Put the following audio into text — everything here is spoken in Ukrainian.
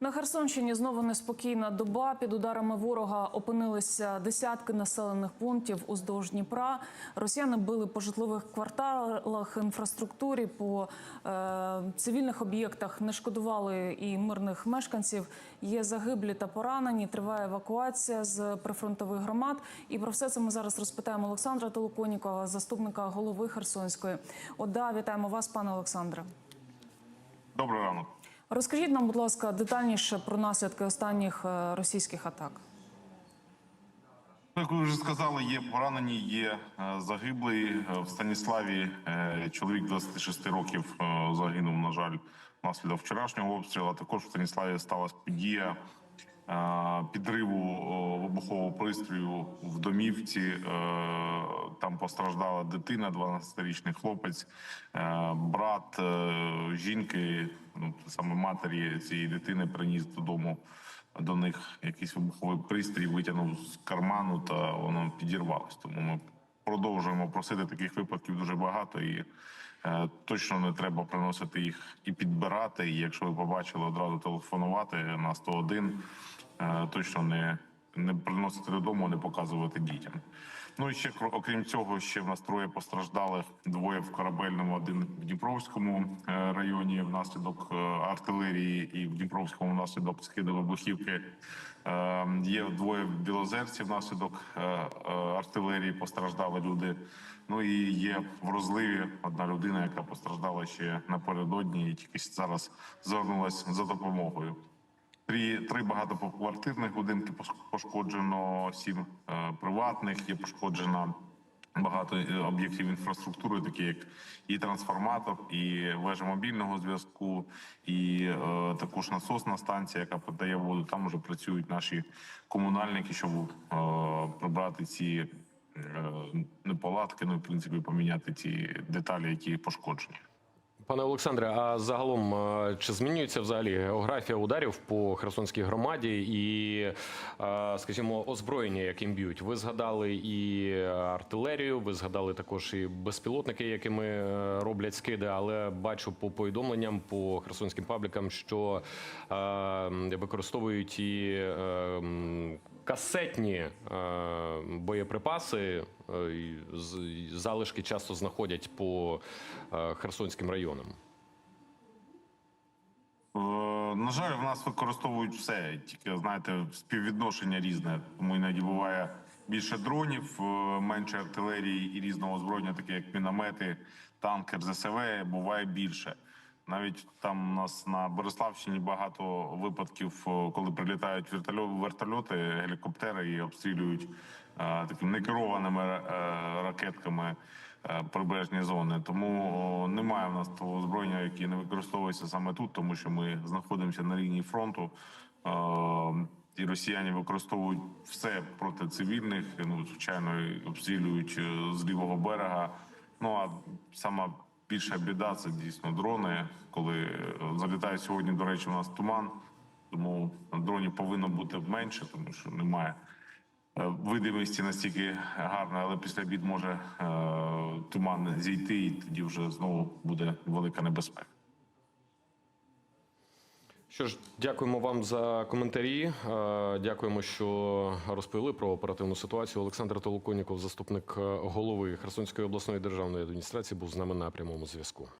На Херсонщині знову неспокійна доба. Під ударами ворога опинилися десятки населених пунктів уздовж Дніпра. Росіяни били по житлових кварталах, інфраструктурі, по е, цивільних об'єктах. Не шкодували і мирних мешканців. Є загиблі та поранені. Триває евакуація з прифронтових громад. І про все це ми зараз розпитаємо Олександра Толоконікова, заступника голови Херсонської ОДА. Вітаємо вас, пане Олександре. Добрий ранок. Розкажіть нам, будь ласка, детальніше про наслідки останніх е, російських атак. Ну, Як ви вже сказали, є поранені, є е, загиблий Е, в Станіславі. Чоловік 26 років загинув, на жаль, внаслідок вчорашнього обстрілу. Також в Станіславі сталася подія підриву вибухового пристрою в домівці. Постраждала дитина, 12-річний хлопець, Е, брат е, жінки, ну саме матері цієї дитини, приніс додому до них якийсь вибуховий пристрій витягнув з карману, та воно підірвалось. Тому ми продовжуємо просити таких випадків дуже багато, і е, точно не треба приносити їх і підбирати. І якщо ви побачили, одразу телефонувати на 101, е, точно не, не приносити додому, не показувати дітям. Ну і ще окрім цього, ще в нас троє постраждалих, двоє в корабельному, один в Дніпровському е, районі внаслідок е, артилерії, і в Дніпровському внаслідок скиду вибухівки. Е, Є двоє в Білозерці внаслідок артилерії. Постраждали люди. Ну і є в розливі одна людина, яка постраждала ще напередодні, і тільки зараз звернулася за допомогою. Три, три багатоквартирних будинки пошкоджено, сім е, приватних. Є пошкоджено багато е, об'єктів інфраструктури, такі як і трансформатор, і вежа мобільного зв'язку, і е, також насосна станція, яка подає воду. Там вже працюють наші комунальники, щоб е, прибрати ці е, неполадки. Ну в принципі поміняти ті деталі, які пошкоджені. Пане Олександре, а загалом е, чи змінюється взагалі географія ударів по Херсонській громаді і, е, скажімо, озброєння, яким б'ють? Ви згадали і артилерію, ви згадали також і безпілотники, якими е, роблять скиди, але бачу по повідомленням по херсонським паблікам, що використовують і касетні е, боєприпаси. е, Залишки часто знаходять по е, херсонським районам. На жаль, в нас використовують все, тільки знаєте, співвідношення різне. Тому іноді буває більше дронів, менше артилерії і різного озброєння, таке як міномети, танки, РЗСВ, буває більше. Навіть там у нас на Бориславщині багато випадків, коли прилітають вертольо- вертольоти, гелікоптери і обстрілюють е, такими некерованими е, ракетками е, прибережні зони. Тому о, немає в нас того озброєння, яке не використовується саме тут, тому що ми знаходимося на лінії фронту. Е, І росіяни використовують все проти цивільних. Ну звичайно, обстрілюють з лівого берега. Ну а сама більша біда це дійсно дрони. Коли е, залітає сьогодні, до речі, у нас туман, тому дронів повинно бути менше, тому що немає е, видимості настільки гарна, але після обід може е, туман зійти, і тоді вже знову буде велика небезпека. Що ж, дякуємо вам за коментарі. Е, Дякуємо, що розповіли про оперативну ситуацію. Олександр Толоконіков, заступник е, голови Херсонської обласної державної адміністрації, був з нами на прямому зв'язку.